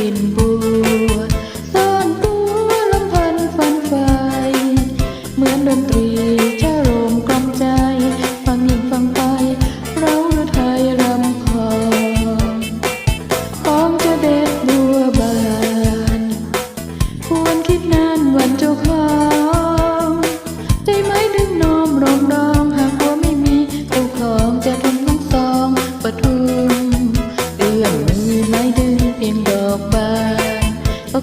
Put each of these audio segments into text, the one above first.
ลิ่นบัวซ่อนตัวลำพันฟันไฟ เหมือนดนตรี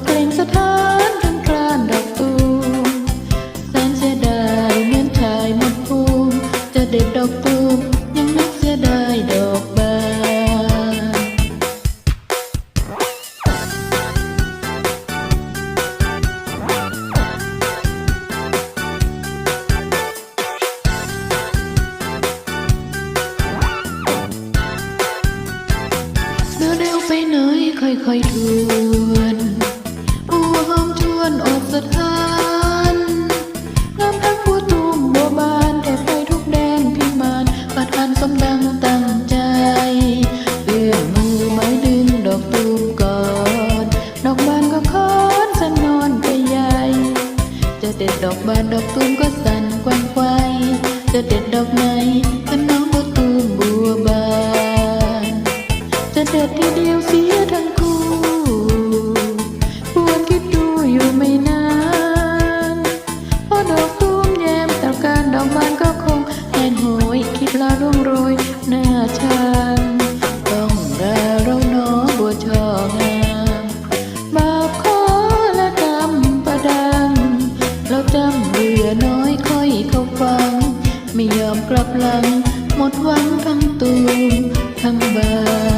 เกรงสถานทั้งกลานดอกตูมแสนเสียดายเหมือนชายหมดภูมิจะเด็ดดอกตูมยังนึกเสียดายดอกบานเดินเร็วไปหน่อยค่อยๆทวน จะเด็ดดอกบานดอกตูมก็สั่นกวางไกวจะเด็ดดอกไหนก็น้องบัวตูมบัวบาน จะเด็ดทีเดียวเสียทั้งคู่ควรคิดดูอยู่ไม่นานเพราะดอกตูมแยมแต่การดอกบานก็คงแห้งโหยคิดลาร่วงโรยหน้าชันาจำเบื่อน้อยค่อยเข้าฟัง ไม่ยอมกลับหลัง หมดหวังทั้งตูมทั้งบาน